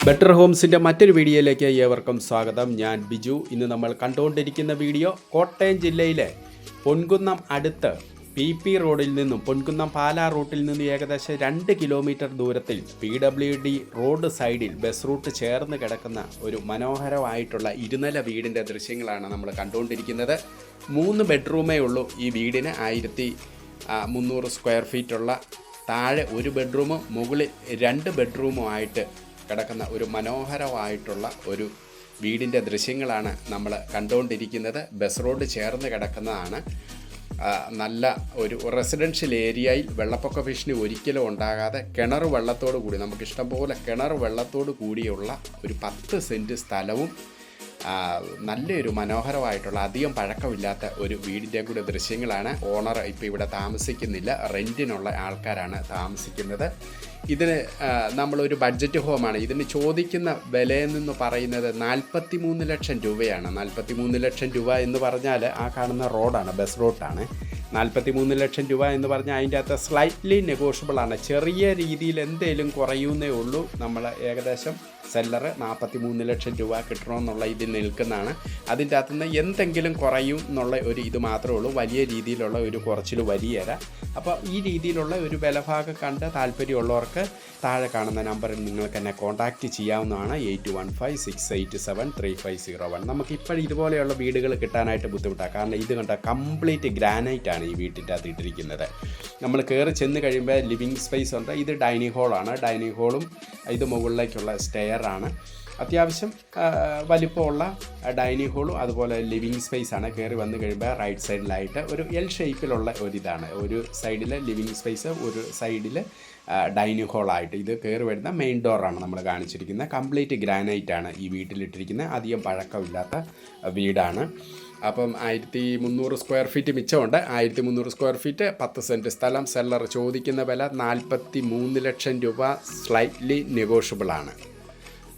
Better ഹോംസിന്റെ മറ്റൊരു വീഡിയോയിലേക്ക് ഏവർക്കും സ്വാഗതം. ഞാൻ ബിജു. ഇന്ന് നമ്മൾ കണ്ടുകൊണ്ടിരിക്കുന്ന വീഡിയോ കോട്ടയം ജില്ലയിലെ പൊൻകുന്നം അടുത്ത് പി പി റോഡിൽ നിന്നും പൊൻകുന്നം പാലാ റൂട്ടിൽ നിന്നും ഏകദേശം രണ്ട് കിലോമീറ്റർ ദൂരത്തിൽ പി ഡബ്ല്യു ഡി റോഡ് സൈഡിൽ ബസ് റൂട്ട് ചേർന്ന് കിടക്കുന്ന ഒരു മനോഹരമായിട്ടുള്ള ഇരുനില വീടിന്റെ ദൃശ്യങ്ങളാണ് നമ്മൾ കണ്ടുകൊണ്ടിരിക്കുന്നത്. മൂന്ന് ബെഡ്റൂമേ ഉള്ളൂ ഈ വീടിന്. ആയിരത്തി മുന്നൂറ് സ്ക്വയർ ഫീറ്റുള്ള താഴെ ഒരു ബെഡ്റൂമും മുകളിൽ രണ്ട് ബെഡ്റൂമും ആയിട്ട് കിടക്കുന്ന ഒരു മനോഹരമായിട്ടുള്ള ഒരു വീടിന്റെ ദൃശ്യങ്ങളാണ് നമ്മൾ കണ്ടുകൊണ്ടിരിക്കുന്നത്. ബസ് റോഡ് ചേർന്ന് കിടക്കുന്നതാണ്. നല്ല ഒരു റെസിഡൻഷ്യൽ ഏരിയയിൽ വെള്ളപ്പൊക്ക ഭീഷണി ഒരിക്കലും ഉണ്ടാകാതെ കിണർ വെള്ളത്തോട് കൂടി നമുക്ക് ഇഷ്ടംപോലെ കിണർ വെള്ളത്തോട് കൂടിയുള്ള ഒരു പത്ത് സെന്റ് സ്ഥലവും നല്ലൊരു മനോഹരമായിട്ടുള്ള അധികം പഴക്കമില്ലാത്ത ഒരു വീടിന്റെ കൂടെ ദൃശ്യങ്ങളാണ്. ഓണർ ഇപ്പോൾ ഇവിടെ താമസിക്കുന്നില്ല. റെന്റിനുള്ള ആൾക്കാരാണ് താമസിക്കുന്നത്. ഇതിന് നമ്മളൊരു ബഡ്ജറ്റ് ഹോമാണ് ഇതിന് ചോദിക്കുന്ന വിലയെന്ന് പറയുന്നത് നാൽപ്പത്തി മൂന്ന് ലക്ഷം രൂപയാണ്. നാൽപ്പത്തി മൂന്ന് ലക്ഷം രൂപ എന്ന് പറഞ്ഞാൽ ആ കാണുന്ന റോഡാണ് ബസ് റോഡാണ് നാൽപ്പത്തി മൂന്ന് ലക്ഷം രൂപ എന്ന് പറഞ്ഞാൽ അതിന്റെ അകത്ത് സ്ലൈറ്റ്ലി നെഗോഷ്യബിളാണ് ചെറിയ രീതിയിൽ എന്തെങ്കിലും കുറയുന്നേ ഉള്ളൂ. നമ്മൾ ഏകദേശം സെല്ലറ് നാൽപ്പത്തി മൂന്ന് ലക്ഷം രൂപ കിട്ടണമെന്നുള്ള ഇതിൽ നിൽക്കുന്നതാണ്. അതിന്റെ അകത്തുനിന്ന് എന്തെങ്കിലും കുറയും എന്നുള്ള ഒരു ഇത് മാത്രമേ ഉള്ളൂ. വലിയ രീതിയിലുള്ള ഒരു കുറച്ചിൽ വലിയര അപ്പോൾ ഈ രീതിയിലുള്ള ഒരു വിലഭാഗം കണ്ട് താല്പര്യമുള്ളവർക്ക് താഴെ കാണുന്ന നമ്പറിൽ നിങ്ങൾക്ക് എന്നെ കോൺടാക്റ്റ് ചെയ്യാവുന്നതാണ്. Eight one five six eight seven three five zero one. നമുക്ക് ഇപ്പോഴും ഇതുപോലെയുള്ള വീടുകൾ കിട്ടാനായിട്ട് ബുദ്ധിമുട്ടാണ്. കാരണം ഇത് കണ്ട കംപ്ലീറ്റ് ഗ്രാനൈറ്റ് ആണ് ഈ വീട്ടിന്റെ അകത്ത് ഇട്ടിരിക്കുന്നത്. നമ്മൾ കയറി ചെന്ന് കഴിയുമ്പോൾ ലിവിങ് സ്പേസ് ഉണ്ട്. ഇത് ഡൈനിങ് ഹോളാണ് ഡൈനിങ് ഹോളും ഇത് മുകളിലേക്കുള്ള സ്റ്റെയറാണ് അത്യാവശ്യം വലിപ്പമുള്ള ഡൈനിങ് ഹോളും അതുപോലെ ലിവിങ് സ്പേസ് ആണ് കയറി വന്നു കഴിയുമ്പോൾ റൈറ്റ് സൈഡിലായിട്ട് ഒരു എൽ ഷേപ്പിലുള്ള ഒരിതാണ്. ഒരു സൈഡിൽ ലിവിങ് സ്പേസ് ഒരു സൈഡിൽ ഡൈനിങ് ഹോളായിട്ട് ഇത് കയറി വരുന്ന മെയിൻ ഡോറാണ് നമ്മൾ കാണിച്ചിരിക്കുന്നത്. കംപ്ലീറ്റ് ഗ്രാനൈറ്റ് ആണ് ഈ വീട്ടിലിട്ടിരിക്കുന്നത്. അധികം പഴക്കമില്ലാത്ത വീടാണ്. അപ്പം ആയിരത്തി മുന്നൂറ് സ്ക്വയർ ഫീറ്റ് മിച്ചമുണ്ട്. ആയിരത്തി മുന്നൂറ് സ്ക്വയർ ഫീറ്റ് പത്ത് സെന്റ് സ്ഥലം. സെല്ലർ ചോദിക്കുന്ന വില നാൽപ്പത്തി മൂന്ന് ലക്ഷം രൂപ. സ്ലൈറ്റ്ലി നെഗോഷ്യബിൾ ആണ്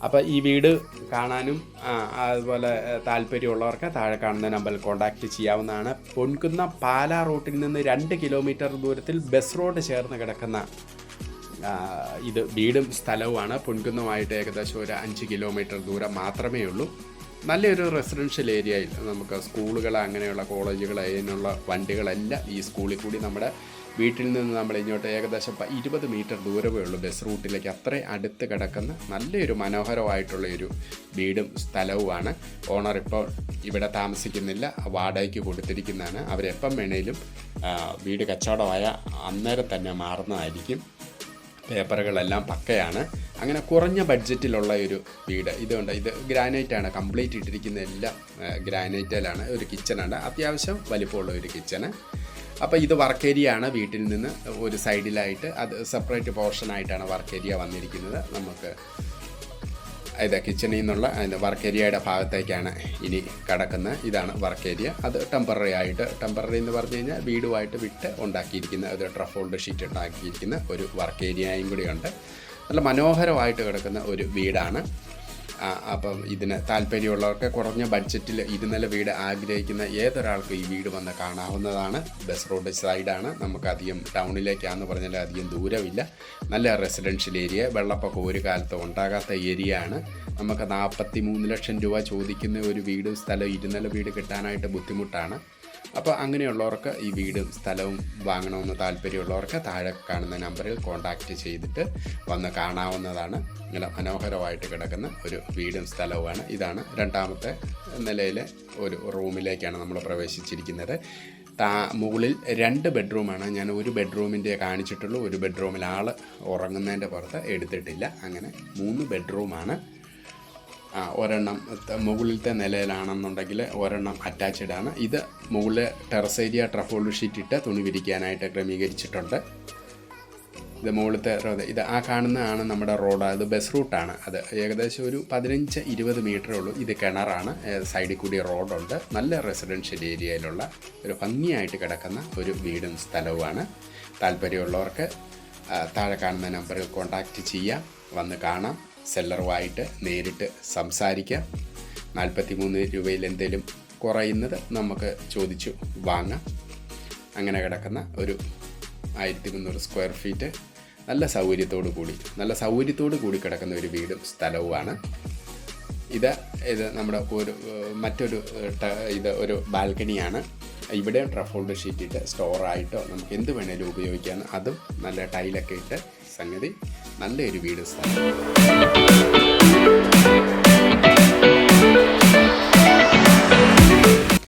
അപ്പോൾ ഈ വീട് കാണാനും അതുപോലെ താല്പര്യമുള്ളവർക്ക് താഴെ കാണുന്ന നമ്പറിൽ കോൺടാക്റ്റ് ചെയ്യാവുന്നതാണ്. പൊൻകുന്ന പാലാ റൂട്ടിൽ നിന്ന് രണ്ട് കിലോമീറ്റർ ദൂരത്തിൽ ബസ് റോഡ് ചേർന്ന് കിടക്കുന്ന ഇത് വീടും സ്ഥലവുമാണ്. പൊൻകുന്നമായിട്ട് ഏകദേശം ഒരു അഞ്ച് കിലോമീറ്റർ ദൂരം മാത്രമേ ഉള്ളൂ നല്ലൊരു റെസിഡൻഷ്യൽ ഏരിയയിൽ നമുക്ക് സ്കൂളുകൾ അങ്ങനെയുള്ള കോളേജുകൾ അതിനുള്ള വണ്ടികളെല്ലാം ഈ സ്കൂളിൽ കൂടി നമ്മുടെ വീട്ടിൽ നിന്ന് നമ്മൾ ഇങ്ങോട്ട് ഏകദേശം ഇരുപത് മീറ്റർ ദൂരമേ ഉള്ളൂ. ബസ് റൂട്ടിലേക്ക് അത്ര അടുത്ത് കിടക്കുന്ന നല്ലൊരു മനോഹരമായിട്ടുള്ള ഒരു വീടും സ്ഥലവുമാണ്. ഓണർ ഇപ്പോൾ ഇവിടെ താമസിക്കുന്നില്ല. വാടകയ്ക്ക് കൊടുത്തിരിക്കുന്നതാണ്. അവരെപ്പം വേണേലും വീട് കച്ചവടമായ അന്നേരം തന്നെ മാറുന്നതായിരിക്കും. പേപ്പറുകളെല്ലാം പക്കയാണ്. അങ്ങനെ കുറഞ്ഞ ബഡ്ജറ്റിലുള്ള ഒരു വീട്. ഇതുകൊണ്ട് ഇത് ഗ്രാനൈറ്റ് ആണ്. കംപ്ലീറ്റ് ഇട്ടിരിക്കുന്ന എല്ലാം ഗ്രാനൈറ്റിലാണ് ഒരു കിച്ചണുണ്ട് അത്യാവശ്യം വലിപ്പമുള്ള ഒരു കിച്ചണ് അപ്പോൾ ഇത് വർക്ക് ഏരിയ ആണ്. വീട്ടിൽ നിന്ന് ഒരു സൈഡിലായിട്ട് അത് സെപ്പറേറ്റ് പോർഷനായിട്ടാണ് വർക്ക് ഏരിയ വന്നിരിക്കുന്നത്. നമുക്ക് ഇത് കിച്ചണിൽ നിന്നുള്ള വർക്ക് ഏരിയയുടെ ഭാഗത്തേക്കാണ് ഇനി കിടക്കുന്നത്. ഇതാണ് വർക്ക് ഏരിയ അത് ടെമ്പററി ആയിട്ട് ടെമ്പററി എന്ന് പറഞ്ഞു കഴിഞ്ഞാൽ വീടുമായിട്ട് വിട്ട് ഉണ്ടാക്കിയിരിക്കുന്ന ഒരു ട്രഫോൾഡ് ഷീറ്റ് ഉണ്ടാക്കിയിരിക്കുന്ന ഒരു വർക്ക് ഏരിയയും കൂടിയുണ്ട് നല്ല മനോഹരമായിട്ട് കിടക്കുന്ന ഒരു വീടാണ്. അപ്പം ഇതിന് താല്പര്യമുള്ളവർക്ക് കുറഞ്ഞ ബഡ്ജറ്റിൽ ഇരുനില വീട് ആഗ്രഹിക്കുന്ന ഏതൊരാൾക്കും ഈ വീട് വന്ന് കാണാവുന്നതാണ്. ബസ് റോഡ് സൈഡാണ്. നമുക്ക് അധികം ടൗണിലേക്കാണെന്ന് പറഞ്ഞാൽ അധികം ദൂരമില്ല. നല്ല റെസിഡൻഷ്യൽ ഏരിയ. വെള്ളപ്പൊക്കം ഒരു കാലത്ത് ഉണ്ടാകാത്ത ഏരിയ ആണ് നമുക്ക് നാൽപ്പത്തി മൂന്ന് ലക്ഷം രൂപ ചോദിക്കുന്ന ഒരു വീട് സ്ഥലം ഇരുന്നല വീട് കിട്ടാനായിട്ട് ബുദ്ധിമുട്ടാണ്. അപ്പോൾ അങ്ങനെയുള്ളവർക്ക് ഈ വീടും സ്ഥലവും വാങ്ങണമെന്ന് താല്പര്യമുള്ളവർക്ക് താഴെ കാണുന്ന നമ്പറിൽ കോൺടാക്റ്റ് ചെയ്തിട്ട് വന്ന് കാണാവുന്നതാണ്. ഇങ്ങനെ മനോഹരമായിട്ട് കിടക്കുന്ന ഒരു വീടും സ്ഥലവുമാണ്. ഇതാണ് രണ്ടാമത്തെ നിലയിലെ ഒരു റൂമിലേക്കാണ് നമ്മൾ പ്രവേശിച്ചിരിക്കുന്നത്. താ മുകളിൽ രണ്ട് ബെഡ്റൂമാണ്. ഞാൻ ഒരു ബെഡ്റൂമിന്റെ കാണിച്ചിട്ടുള്ളൂ. ഒരു ബെഡ്റൂമിൽ ആൾ ഉറങ്ങുന്നതിന്റെ പുറത്ത് എടുത്തിട്ടില്ല. അങ്ങനെ മൂന്ന് ബെഡ്റൂമാണ്. ഒരെണ്ണം മുകളിലത്തെ നിലയിലാണെന്നുണ്ടെങ്കിൽ ഒരെണ്ണം അറ്റാച്ച്ഡ് ആണ്. ഇത് മുകളിൽ ടെറസ് ഏരിയ ട്രഫോൾഡ് ഷീറ്റ് ഇട്ട് തുണി വിരിക്കാനായിട്ട് ക്രമീകരിച്ചിട്ടുണ്ട്. ഇത് മുകളിലത്തെ ഇത് ആ കാണുന്നതാണ് നമ്മുടെ റോഡ്. അത് ബസ് റൂട്ടാണ് അത് ഏകദേശം ഒരു പതിനഞ്ച് ഇരുപത് മീറ്ററേ ഉള്ളൂ. ഇത് കിണറാണ്. സൈഡിൽ കൂടി റോഡുണ്ട് നല്ല റെസിഡൻഷ്യൽ ഏരിയയിലുള്ള ഒരു ഭംഗിയായിട്ട് കിടക്കുന്ന ഒരു വീടും സ്ഥലവുമാണ്. താല്പര്യമുള്ളവർക്ക് താഴെ കാണുന്ന നമ്പറിൽ കോൺടാക്റ്റ് ചെയ്യാം. വന്ന് കാണാം. സെല്ലറുമായിട്ട് നേരിട്ട് സംസാരിക്കാം. നാൽപ്പത്തി മൂന്ന് രൂപയിൽ എന്തെങ്കിലും കുറയുന്നത് നമുക്ക് ചോദിച്ചു വാങ്ങാം. അങ്ങനെ കിടക്കുന്ന ഒരു ആയിരത്തി മുന്നൂറ് സ്ക്വയർ ഫീറ്റ് നല്ല സൗകര്യത്തോടു കൂടി നല്ല സൗകര്യത്തോടു കൂടി കിടക്കുന്ന ഒരു വീടും സ്ഥലവുമാണ്. ഇത് ഇത് നമ്മുടെ ഒരു മറ്റൊരു ഇത് ഒരു ബാൽക്കണിയാണ്. ഇവിടെ ട്രഫോൾഡ് ഷീറ്റ് ഇട്ട് സ്റ്റോറായിട്ടോ നമുക്ക് എന്ത് വേണേലും ഉപയോഗിക്കാൻ അതും നല്ല ടൈലൊക്കെ ഇട്ട് സംഗതി നല്ലൊരു വീട് സ്ഥലം.